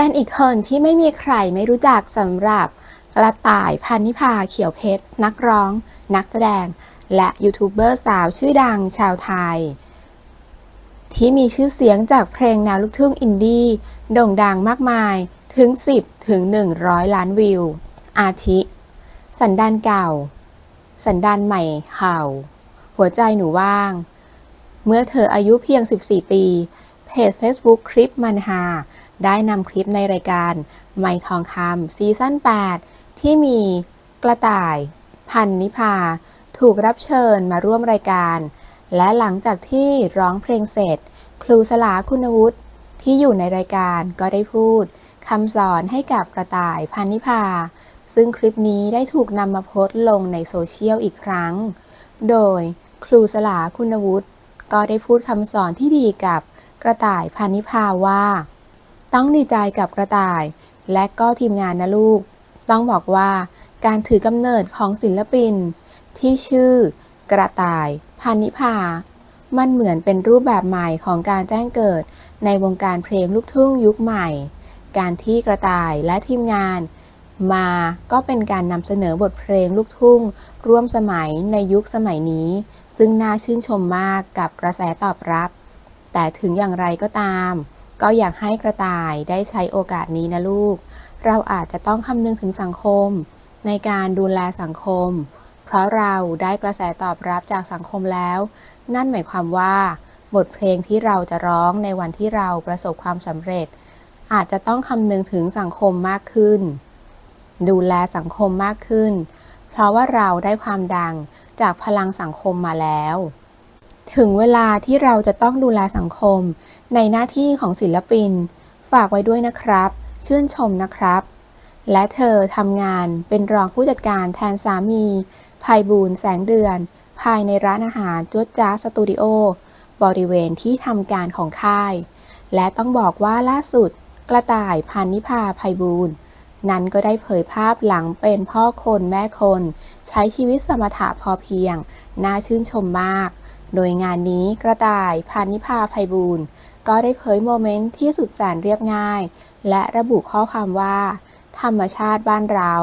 เป็นอีกคนที่ไม่มีใครไม่รู้จักสำหรับกระต่ายพันนิพาเขียวเพชร นักร้อง นักแสดง และยูทูบเบอร์สาวชื่อดังชาวไทย ที่มีชื่อเสียงจากเพลงแนวลูกทุ่งอินดี้ โด่งดังมากมายถึง 10 ถึง 100 ล้านวิว อาทิ สันดานเก่า สันดานใหม่เห่า หัวใจหนูว่าง เมื่อเธออายุเพียง 14 ปี เพจ Facebook คลิปมันฮาได้นำคลิปในรายการ ไม่ทองคำซีซั่น 8 ที่มีกระต่าย พันนิพา ถูกรับเชิญมาร่วมรายการ และหลังจากที่ร้องเพลงเสร็จ ครูสลาคุณวุฒิที่อยู่ในรายการก็ได้พูดคำสอนให้กับกระต่ายพันนิพา ซึ่งคลิปนี้ได้ถูกนำมาโพสต์ลงในโซเชียลอีกครั้ง โดยครูสลาคุณวุฒิก็ได้พูดคำสอนที่ดีกับ กระต่ายพันนิพาว่า ต้องดีใจกับกระต่าย และก็ทีมงานนะลูก ต้องบอกว่าการถือกำเนิดของศิลปิน ที่ชื่อกระต่ายพันนิพา มันเหมือนเป็นรูปแบบใหม่ของการแจ้งเกิดในวงการเพลงลูกทุ่งยุคใหม่ การที่กระต่ายและทีมงานมาก็เป็นการนำเสนอบทเพลงลูกทุ่ง ร่วมสมัยในยุคสมัยนี้ ซึ่งน่าชื่นชมมากกับกระแสตอบรับ แต่ถึงอย่างไรก็ตาม ก็อยากให้กระต่ายได้ใช้โอกาสนี้นะลูก เราอาจจะต้องคำนึงถึงสังคม ในการดูแลสังคม เพราะเราได้กระแสตอบรับจากสังคมแล้ว นั่นหมายความว่า บทเพลงที่เราจะร้องในวันที่เราประสบความสำเร็จ อาจจะต้องคำนึงถึงสังคมมากขึ้น ดูแลสังคมมากขึ้น เพราะว่าเราได้ความดังจากพลังสังคมมาแล้ว ถึงเวลาที่เราจะต้องดูแลสังคม ในหน้าที่ของศิลปิน ฝากไว้ด้วยนะครับ ชื่นชมนะครับ และเธอทำงานเป็นรองผู้จัดการแทนสามีภัยบูลแสงเดือน ภายในร้านอาหารจวดจ้าสตูดิโอบริเวณที่ทำการของค่าย และต้องบอกว่าล่าสุดกระต่ายพันนิพาภัยบูลนั้นก็ได้เผยภาพหลังเป็นพ่อคนแม่คน ใช้ชีวิตสมถะพอเพียง น่าชื่นชมมาก โดยงานนี้กระต่ายพานิพาภัยบูรณ์ ก็ได้เผยโมเมนต์ที่สุดแสนเรียบง่าย และระบุข้อความว่า ธรรมชาติบ้านเรา